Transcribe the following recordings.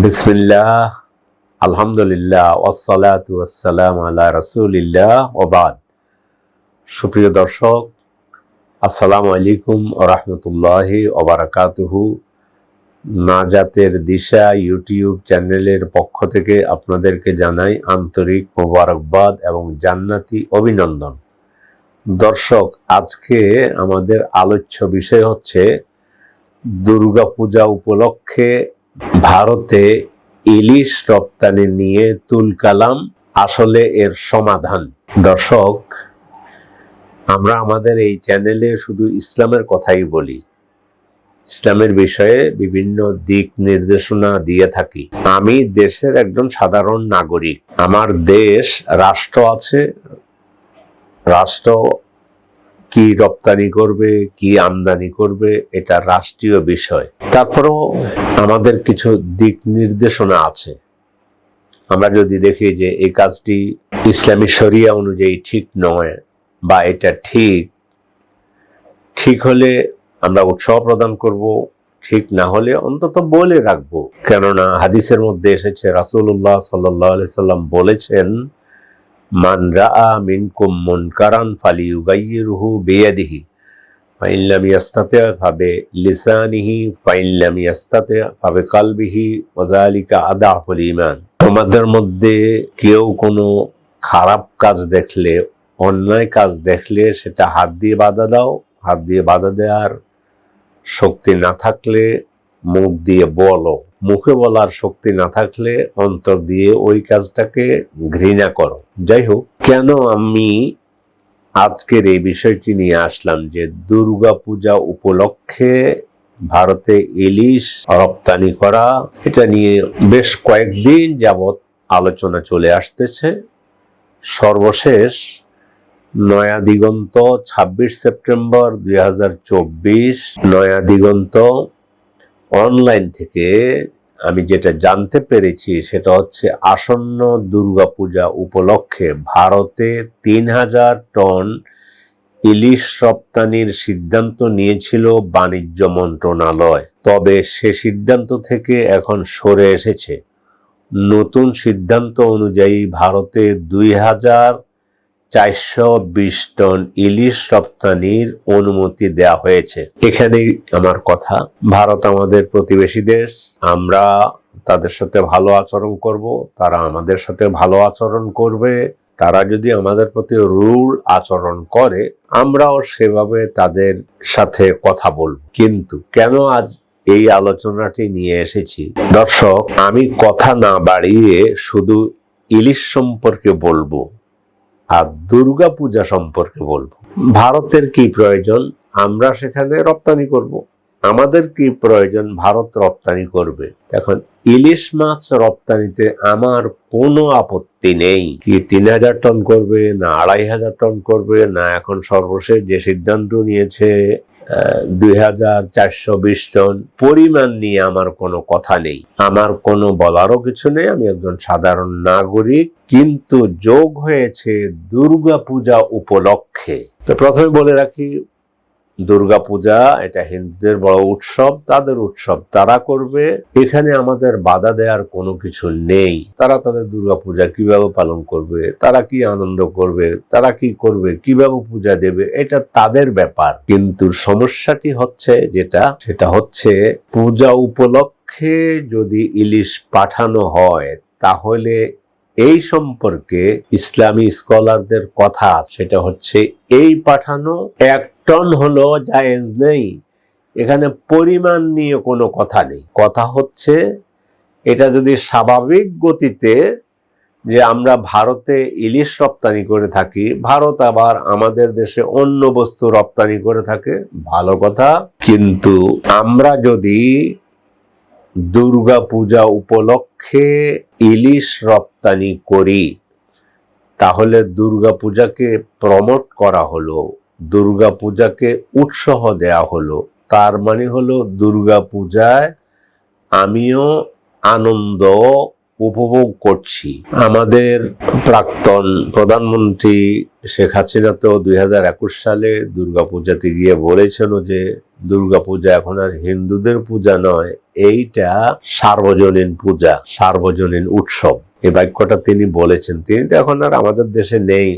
বিসমিল্লাহ, আলহামদুলিল্লাহ, ওয়াসসালাতু ওয়াসসালাম আলা রাসূলিল্লাহ ওবাদ সুপ্রিয় দর্শক, আসসালামু আলাইকুম রাহমাতুল্লাহি ওয়া বারাকাতুহু। নাজাতের দিশা ইউটিউব চ্যানেলের পক্ষ থেকে আপনাদেরকে জানাই আন্তরিক মোবারকবাদ এবং জান্নাতি অভিনন্দন। দর্শক, আজকে আমাদের আলোচ্য বিষয় হচ্ছে দুর্গাপূজা উপলক্ষে ভারতে ইলিশ রপ্তানি নিয়ে তুলকালাম আসলে এর সমাধান। দর্শক, আমরা আমাদের এই চ্যানেলে শুধু ইসলামের কথাই বলি। ইসলামের বিষয়ে বিভিন্ন দিক নির্দেশনা দিয়ে থাকি। আমি দেশের একজন সাধারণ নাগরিক। আমার দেশ রাষ্ট্র আছে। রাষ্ট্র কি রপ্তানি করবে, কি আমদানি করবে, এটা রাষ্ট্রীয় বিষয়। তারপরেও আমাদের কিছু দিক নির্দেশনা আছে। আমরা যদি দেখি যে এই কাজটি ইসলামী শরিয়া অনুযায়ী ঠিক নয় বা এটা ঠিক ঠিক হলে আমরা উৎসাহ প্রদান করব, ঠিক না হলে অন্তত বলে রাখব। কেননা হাদিসের মধ্যে এসেছে, রাসূলুল্লাহ সাল্লাহ সাল্লাম বলেছেন মান রাআ মিনকুম মুনকারান ফালিয়ুগাইয়িরহু বিয়াদিহি। ফাইন লাম ইয়াস্তাতি ফাবে লিসানিহি, ফাইন লাম ইয়াস্তাতি ফাবে কালবিহি, ওয়া যালিকা আদাফুল ঈমান। তোমাদের মধ্যে কেউ কোনো খারাপ কাজ দেখলে, অন্যায় কাজ দেখলে সেটা হাত দিয়ে বাধা দাও। হাত দিয়ে বাধা দেওয়ার শক্তি না থাকলে মুখ দিয়ে বলো। মুখে বলার শক্তি না থাকলে অন্তর দিয়ে ওই কাজটাকে ঘৃণা করো। যাই হোক কেন আমি আজকের এই বিষয়টি নিয়ে আসলাম যে দুর্গা পূজা উপলক্ষে ভারতে ইলিশ রপ্তানি করা, এটা নিয়ে বেশ কয়েকদিন যাবৎ আলোচনা চলে আসতেছে। সর্বশেষ নয়া দিগন্ত ছাব্বিশ সেপ্টেম্বর দুই নয়া দিগন্ত অনলাইন থেকে আমি যেটা জানতে পেরেছি সেটা হচ্ছে আসন্ন দুর্গাপূজা উপলক্ষে ভারতে তিন হাজার টন ইলিশ রপ্তানির সিদ্ধান্ত নিয়েছিল বাণিজ্য মন্ত্রণালয়। তবে সে সিদ্ধান্ত থেকে এখন সরে এসেছে। নতুন সিদ্ধান্ত অনুযায়ী ভারতে দুই হাজার চারশো বিশ টন ইলিশ রপ্তানির অনুমতি দেয়া হয়েছে। এখানেই আমার কথা। ভারত আমাদের প্রতিবেশী দেশ। আমরা তাদের সাথে ভালো আচরণ করব। তারা আমাদের সাথে ভালো আচরণ করবে। তারা যদি আমাদের প্রতি রুল আচরণ করে, আমরাও সেভাবে তাদের সাথে কথা বলব। কিন্তু কেন আজ এই আলোচনাটি নিয়ে এসেছি? দর্শক, আমি কথা না বাড়িয়ে শুধু ইলিশ সম্পর্কে বলব। আর দুর্গা পূজা সম্পর্কে বলব। ভারতের কি প্রয়োজন? আমরা সেখানে রপ্তানি করব। আমাদের কি প্রয়োজন? ভারত রপ্তানি করবে। এখন ইলিশ মাছ রপ্তানিতে আমার কোনো আপত্তি নেই। কি তিন হাজার টন করবে, না আড়াই হাজার টন করবে, না এখন সর্বশেষ যে সিদ্ধান্ত নিয়েছে দুই হাজার চারশো বিশ টন পরিমাণ নিয়ে আমার কোনো কথা নেই। আমার কোনো বলারও কিছু নেই, আমি একজন সাধারণ নাগরিক, কিন্তু যোগ হয়েছে দুর্গাপূজা উপলক্ষে। তো প্রথমে বলে রাখি দুর্গা পূজা, এটা হিন্দুদের বড় উৎসব, তাদের উৎসব তারা করবে। এখানে আমাদের বাধা দেওয়ার কোনো কিছু নেই। তারা তাদের দুর্গা পূজা কীভাবে পালন করবে, তারা কি আনন্দ করবে, তারা কি করবে, কীভাবে পূজা দেবে, এটা তাদের ব্যাপার। কিন্তু সমস্যাটি হচ্ছে যেটা, সেটা হচ্ছে পূজা উপলক্ষে যদি ইলিশ পাঠানো হয়, তাহলে এই সম্পর্কে ইসলামী স্কলারদের কথা সেটা হচ্ছে এই পাঠানো এক টন হলো, জায়েজ নেই। এখানে পরিমাণ নিয়ে কোনো কথা নেই। কথা হচ্ছে, এটা যদি স্বাভাবিক গতিতে যে আমরা ভারতে ইলিশ রপ্তানি করে থাকি, ভারত আবার আমাদের দেশে অন্য বস্তু রপ্তানি করে থাকে, ভালো কথা। কিন্তু আমরা যদি দুর্গা পূজা উপলক্ষে ইলিশ রপ্তানি করি, তাহলে দুর্গা পূজাকে প্রমোট করা হলো। দুর্গা পূজাকে উৎসাহ দেয়া হলো। তার মানে হলো দুর্গা পূজায় আমিও আনন্দ উপভোগ করছি। আমাদের প্রাক্তন প্রধানমন্ত্রী শেখ হাসিনা তো দুই হাজার একুশ সালে দুর্গাপূজাতে গিয়ে বলেছেন যে দুর্গাপূজা এখন আর হিন্দুদের পূজা নয়, এইটা সার্বজনীন পূজা, সার্বজনীন উৎসব। এই বাক্যটা তিনি বলেছেন। তিনি তো এখন আর আমাদের দেশে নেই।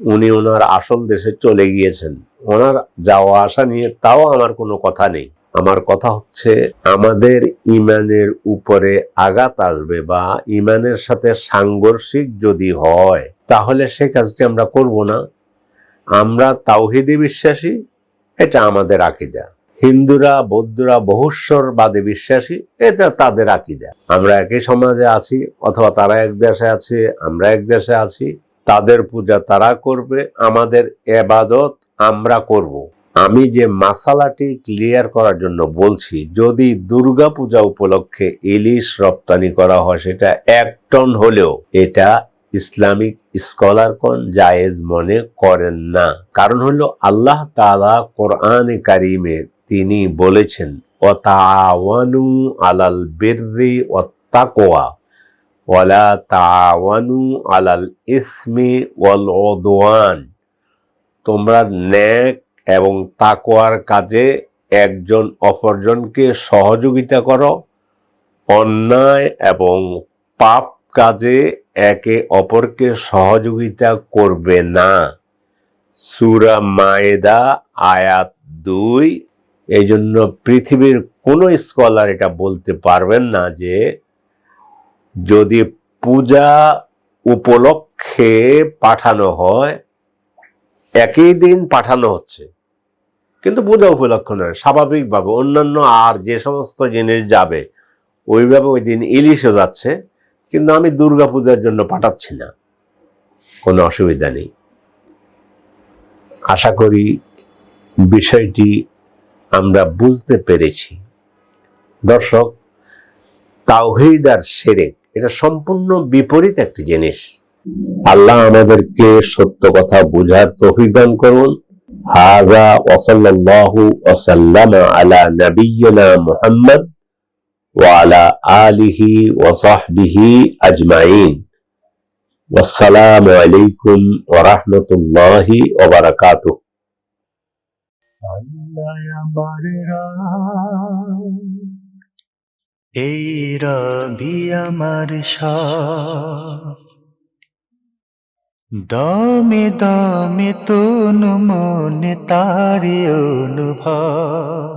উনি ওনার আসল দেশে চলে গিয়েছেন। ওনার যাওয়া আসা নিয়ে তাও আমার কোনো কথা নেই। আমার কথা হচ্ছে, আমাদের ইমানের উপরে আঘাত আসবে বা ইমানের সাথে সাংঘর্ষিক যদি হয়, তাহলে সে কাজটি আমরা করব না। আমরা তাওহিদি বিশ্বাসী, এটা আমাদের আকিদা। হিন্দুরা, বৌদ্ধরা, বহুস্বরবাদে বিশ্বাসী, এটা তাদের আকিদা। আমরা একই সমাজে আছি, অথবা তারা এক দেশে আছে, আমরা এক দেশে আছি। তাদের পূজা তারা করবে, আমাদের এবাদত আমরা করব। আমি যে মাসালাটি ক্লিয়ার করার জন্য বলছি, যদি দুর্গা পূজা উপলক্ষে ইলিশ রপ্তানি করা হয়, সেটা এক টন হলেও এটা ইসলামিক স্কলারগণ জায়েজ মনে করেন না। কারণ হলো আল্লাহ তাআলা কোরআনে কারিমে তিনি বলেছেন অতাওয়ানু আলাল বিররি ওয়াত্তাকওয়া ওয়ালা তাওয়ানু আলাল ইসমি ওয়াল উদওয়ান তোমরা ন্যাক এবং তাকওয়ার কাজে একজন অপরজনকে সহযোগিতা করো। অন্যায় এবং পাপ কাজে একে অপরকে সহযোগিতা করবে না। সুরা মায়েদা আয়াত দুই। এই জন্য পৃথিবীর কোনো স্কলার এটা বলতে পারবেন না যে যদি পূজা উপলক্ষে পাঠানো হয়, একই দিন পাঠানো হচ্ছে। কিন্তু পূজা উপলক্ষ নয়, স্বাভাবিকভাবে অন্যান্য আর যে সমস্ত জিনিস যাবে, ওইভাবে ওই দিন ইলিশও যাচ্ছে, কিন্তু আমি দুর্গা পূজার জন্য পাঠাচ্ছি না। কোনো অসুবিধা নেই। আশা করি বিষয়টি আমরা বুঝতে পেরেছি। দর্শক, তাওহিদ আর সেরেক এটা সম্পূর্ণ বিপরীত একটি জিনিস আল্লাহ আমাদেরকে সত্য কথা বুঝার তৌফিক দান করুন হাজা ওয়াসাল্লাল্লাহু ওয়াসাল্লাম আলা নাবিয়্যিনা মুহাম্মদ وعلى آله وصحبه أجمعين والسلام عليكم ورحمة الله وبركاته আল্লাহ আমার রাম, এই রবি আমার দমে দমে তনু মনে তারি অনুভব।